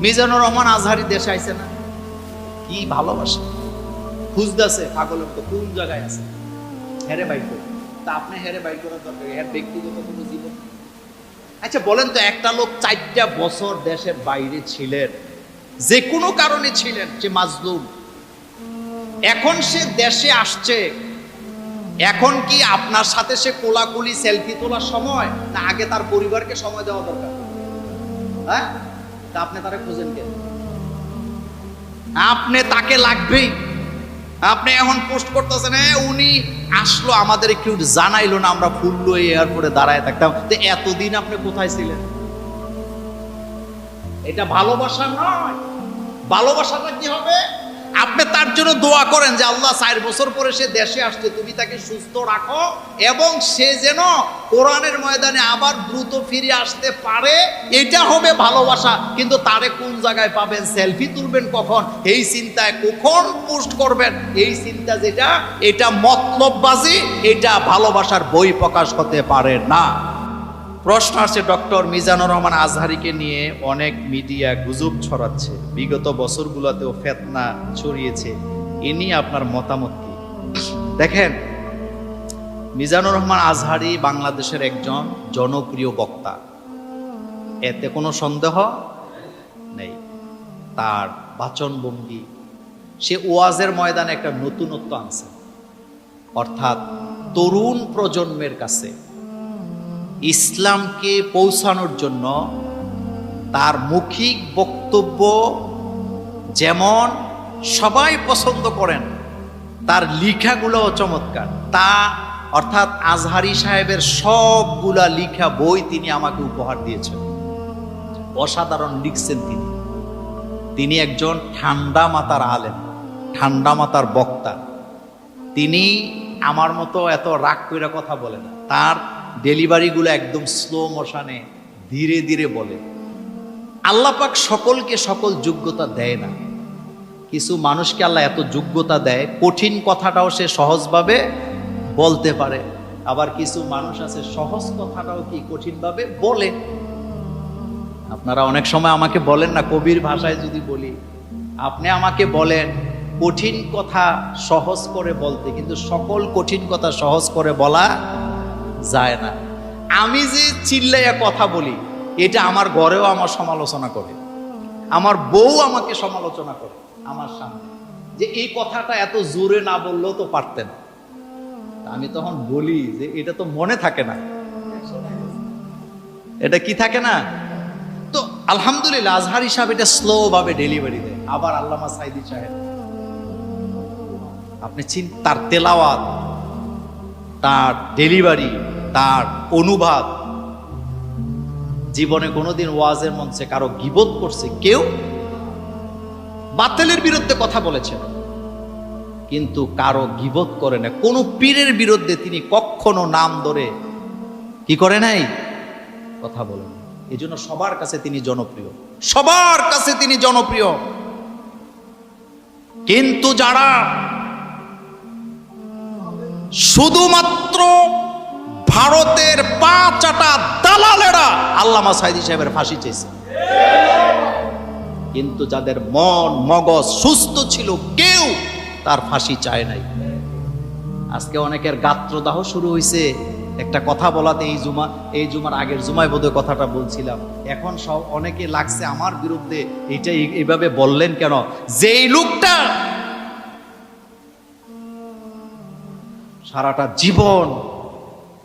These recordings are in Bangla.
মিজানুর রহমান আজহারি দেশে আইছে না? কি ভালোবাসে। খুঁজতেছে পাগলের তো কোন জায়গায় আছে? হেরে বাইক করে। তা আপনি হেরে বাইক করার দরকার হ্যাঁ ব্যক্তিগত কোনো জীবন? আচ্ছা বলেন তো, একটা লোক চারটা বছর দেশের বাইরে ছিলেন। যে কোনো কারণে ছিলেন যে মাজলুম। এখন সে দেশে আসছে। এখন কি আপনার সাথে সে কোলাকুলি, সেলফি তোলার সময়? না আগে তার পরিবারকে সময় দেওয়া দরকার? হ্যাঁ? আপনি তারা খুঁজেন কেন আপনি তাকে লাগবেই আপনি এখন পোস্ট করতেছেন হ্যাঁ উনি আসলো আমাদের একটু জানাইলো না, আমরা ফুললো এয়ারপোর্টে দাঁড়ায় থাকতাম। তো এতদিন আপনি কোথায় ছিলেন? এটা ভালোবাসা নয়। ভালোবাসাটা কি হবে? আপনি তার জন্য দোয়া করেন যে আল্লাহ চার বছর পরে সে দেশে আসছে, তুমি তাকে সুস্থ রাখো এবং সে যেন কোরআনের ময়দানে আবার দ্রুত ফিরে আসতে পারে। এটা হবে ভালোবাসা। কিন্তু তারে কোন জায়গায় পাবেন? সেলফি তুলবেন কখন? এই চিন্তায় কখন পোস্ট করবেন? এই চিন্তা যেটা, এটা মতলববাজি, এটা ভালোবাসার বই প্রকাশ হতে পারে না। প্রশ্ন আসছে, ডক্টর মিজানুর রহমান আজহারিকে নিয়ে অনেক মিডিয়া গুজব ছড়াচ্ছে। বিগত বছরগুলোতেও ফেতনা ছড়িয়েছে। এ নিয়ে আপনার মতামত কি? দেখেন, মিজানুর রহমান আজহারি বাংলাদেশের একজন জনপ্রিয় বক্তা। এতে কোনো সন্দেহ নেই। তার বাচনভঙ্গি, সে ওয়াজের ময়দানে একটা নতুনত্ব আনছে। অর্থাৎ তরুণ প্রজন্মের কাছে ইসলামকে পৌঁছানোর জন্য তার মৌখিক বক্তব্য যেমন সবাই পছন্দ করেন, তার লিখাগুলোও চমৎকার। তা অর্থাৎ আজহারি সাহেবের সবগুলা লিখা বই তিনি আমাকে উপহার দিয়েছেন। অসাধারণ লিখছেন তিনি। তিনি একজন ঠান্ডা মাতার আলেন ঠান্ডা মাতার বক্তা। তিনি আমার মতো এত রাগ করে কথা বলে না। তার ডেলিভারিগুলো একদম স্লো মোশনে ধীরে ধীরে বলে। আল্লাপাক সকলকে সকল যোগ্যতা দেয় না। কিছু মানুষকে আল্লাহ এত যোগ্যতা দেয়, কঠিন কথাটাও সে সহজভাবে বলতে পারে। আবার কিছু মানুষ আছে, সহজ কথাটাও কি কঠিনভাবে বলে? আপনারা অনেক সময় আমাকে বলেন না, কবির ভাষায় যদি বলি, আপনি আমাকে বলেন, কঠিন কথা সহজ করে বলতে, কিন্তু সকল কঠিন কথা সহজ করে বলা যায় না। আমি যে চিল্লাইয়া কথা বলি, এটা আমার ঘরেও আমার সমালোচনা করে। আমার বউ আমাকে সমালোচনা করে, আমার সামনে যে এই কথাটা এত জোরে না বললেও তো পারতেন আমি তখন বলি যে এটা তো মনে থাকে না। এটা কি থাকে না? তো আলহামদুলিল্লাহ, আজহার হিসাব এটা স্লো ভাবে ডেলিভারি দেয়। আবার আল্লামা সাইদি সাহেব। আপনি চিন, তার তেলাওয়াত, তার ডেলিভারি তার অনুবাদ জীবনে কোনোদিন ওয়াজের মঞ্চে কারও গিবোধ করছে কেউ, বাতিলের বিরুদ্ধে কথা বলেছেন কিন্তু কারও গিবোধ করে না। কোনো পীরের বিরুদ্ধে তিনি কখনো নাম ধরে কি করে নাই? কথা বলেন। এই জন্য সবার কাছে তিনি জনপ্রিয়। সবার কাছে তিনি জনপ্রিয়। কিন্তু যারা শুধুমাত্র ভারতের পা চাটা দালালেরা আল্লামা সাইদি সাহেবের ফাঁসি চেয়েছে। কিন্তু যাদের মন, মগজ সুস্থ ছিল, কেউ তার ফাঁসি চায় নাই। আজকে অনেকের গাত্রদাহ শুরু হয়েছে একটা কথা বলাতে এই জুমা, এই জুমার আগের জুমায় বোধহয় কথাটা বলছিলাম। এখন সব অনেকে লাগছে আমার বিরুদ্ধে এটা এই- এইভাবে বললেন কেন? যেই লোকটা সারাটা জীবন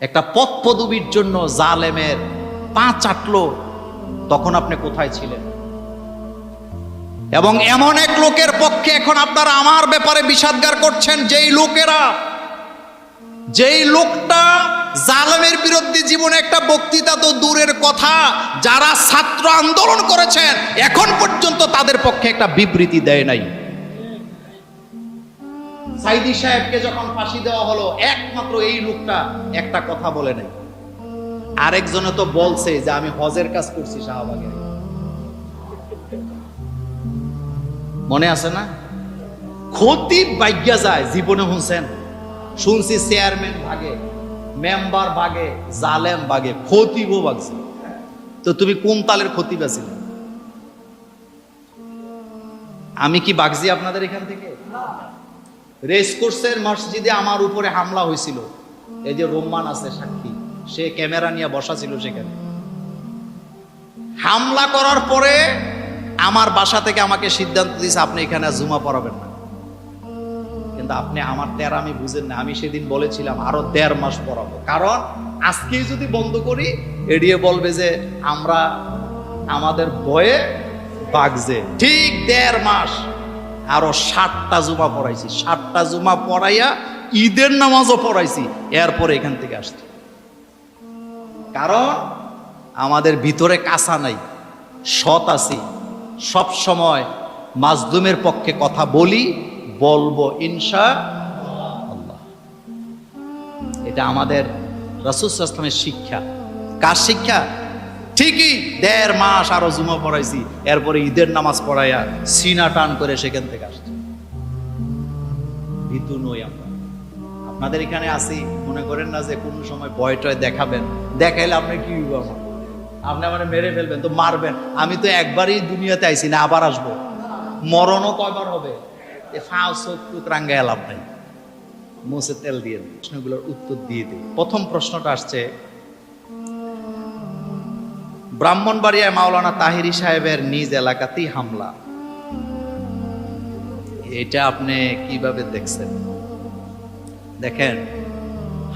একটা পদবীর জন্য জালেমের পা চাটলো তখন আপনি কোথায় ছিলেন? এবং এমন এক লোকের পক্ষে এখন আপনারা আমার ব্যাপারে বিষাদগার করছেন, যেই লোকেরা, যেই লোকটা জালেমের বিরুদ্ধে জীবনে একটা বক্তৃতা তো দূরের কথা, যারা ছাত্র আন্দোলন করেছেন, এখন পর্যন্ত তাদের পক্ষে একটা বিবৃতি দেয় নাই। সাইদি সাহেবকে যখন ফাঁসি দেওয়া হলো, একমাত্র এই লোকটা একটা কথা বলে নাই। আরেকজনে তো বলছে যে, আমি হজের কাজ করছি শাহবাগে। মনে আছে না? ক্ষতি বাইজ্ঞা যায়, জীবনে শুনছেন? শুনছি চেয়ারম্যান ভাগে, মেম্বার ভাগে, জালেম ভাগে খতিবও ভাগছে। তো তুমি কোন তালের ক্ষতি বাঁচিলে আমি কি বাগজি আপনাদের এখান থেকে? রেস কোর্সের মসজিদে আমার উপরে হামলা হয়েছিল। এই যে রোমান আছে সাক্ষী, সে ক্যামেরা নিয়ে বসা ছিল সেখানে। হামলা করার পরে আমার বাসা থেকে আমাকে সিদ্ধান্ত দিয়েছে, আপনি এখানে জুমা পড়াবেন না। কিন্তু আপনি আমার তেরা আমি বুঝেন না, আমি সেদিন বলেছিলাম, আরও দেড় মাস পড়াবো। কারণ আজকেই যদি বন্ধ করি, এড়িয়ে বলবে যে আমরা আমাদের বয়ে বাগজে। ঠিক দেড় মাস। আরও ষাটটা জুমা পড়াইছি। ষাটটা জুমা পড়াইয়া ঈদের নামাজও পড়াইছি। এরপরে এখান থেকে আসছি। কারণ আমাদের ভিতরে কাঁচা নাই, সৎ আছি। সব সময় মাজদুমের পক্ষে কথা বলি, বলব আল্লাহ। এটা আমাদের রাসুসামের শিক্ষা। কার শিক্ষা? ঠিকই, দেড় মাস আরও জুমা পড়াইছি, এরপরে ঈদের নামাজ পড়াইয়া সিনা টান করে সেখান থেকে আসছি। নই আমরা। আপনাদের এখানে আসি মনে করেন না যে কোন সময় দেখাবেন। দেখাইলে আপনি কি আপনি আমার মেরে ফেলবেন, তো মারবেন। আমি তো একবারই দুনিয়াতে আইছি না, আবার আসব। মরণও কয়বার হবে? ফাও নাই। তেল দিয়ে প্রশ্নগুলোর উত্তর দিয়ে দিই প্রথম প্রশ্নটা আসছে ব্রাহ্মণবাড়িয়ায় মাওলানা তাহিরি সাহেবের নিজ এলাকাতেই হামলা। এটা আপনি কীভাবে দেখছেন? দেখেন,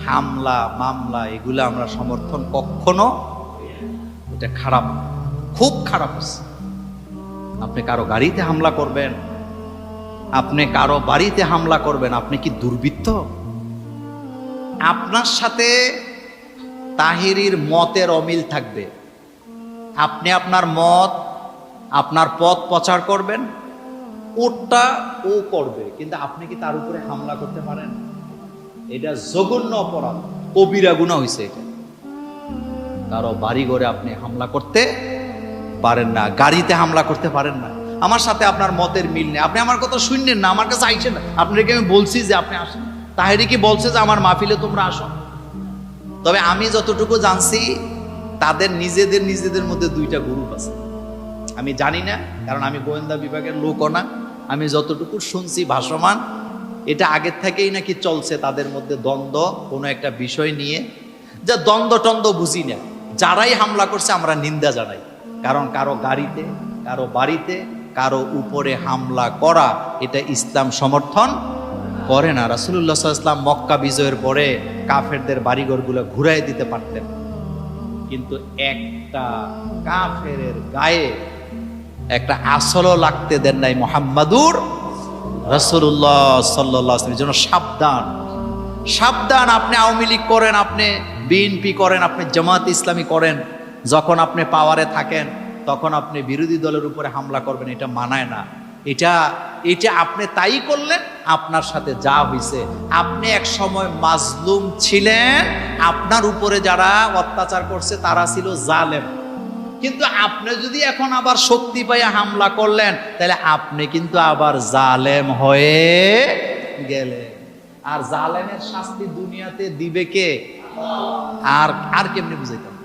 হামলা, মামলা, এগুলো আমরা সমর্থন কখনো এটা খারাপ, খুব খারাপ হচ্ছে। আপনি কারও গাড়িতে হামলা করবেন, আপনি কারও বাড়িতে হামলা করবেন, আপনি কি দুর্বৃত্ত? আপনার সাথে তাহিরির মতের অমিল থাকবে। আপনি আপনার মত, আপনার পথ প্রচার করবেন ওটা ও করবে, কিন্তু আপনি কি তার উপরে হামলা করতে পারেন? এটা জঘন্য অপরাধ, কবিরা গুণা হয়েছে এটা। কারও বাড়ি ঘরে আপনি হামলা করতে পারেন না, গাড়িতে হামলা করতে পারেন না। আমার সাথে আপনার মতের মিল নেই। আপনি আমার কথা শুনলেন না, আমার কাছে আইসেন না। আপনাকে আমি বলছি যে আপনি আসেন। তাহেরি কি বলছে যে আমার মাহফিলে তোমরা আসো? তবে আমি যতটুকু জানছি তাদের নিজেদের নিজেদের মধ্যে দুইটা গ্রুপ আছে। আমি জানি না, কারণ আমি গোয়েন্দা বিভাগের লোকও না। আমি যতটুকু শুনছি ভাসমান, এটা আগের থেকেই নাকি চলছে তাদের মধ্যে দ্বন্দ্ব, কোনো একটা বিষয় নিয়ে। যা দ্বন্দ্ব টন্দ্ব বুঝি না। যারাই হামলা করছে, আমরা নিন্দা জানাই। কারণ কারও গাড়িতে, কারও বাড়িতে, কারও উপরে হামলা করা, এটা ইসলাম সমর্থন করে না। রাসুল্লাহ ইসলাম মক্কা বিজয়ের পরে কাফেরদের বাড়িঘরগুলো ঘুরাই দিতে পারতেন। কিন্তু একটা কাফের গায়ে একটা আসলও লাগতে দেন নাই মোহাম্মদুর রসুল্লাহ সাল্লাহ জন্য সাবধান। সাবধান আপনি আওয়ামী লীগ করেন, আপনি বিএনপি করেন, আপনি জামাত ইসলামী করেন, যখন আপনি পাওয়ারে থাকেন, তখন আপনি বিরোধী দলের উপরে হামলা করবেন, এটা মানায় না। এটা এটা আপনি তাই করলেন, আপনার সাথে যা হয়েছে আপনি এক সময় মাজলুম ছিলেন, আপনার উপরে যারা অত্যাচার করছে, তারা ছিল জালেম। কিন্তু আপনি যদি এখন আবার শক্তি পাইয়া হামলা করলেন, তাহলে আপনি কিন্তু আবার জালেম হয়ে গেলেন। আর জালেমের শাস্তি দুনিয়াতে দিবে কে? আর আর কেমনি বুঝাইতাম?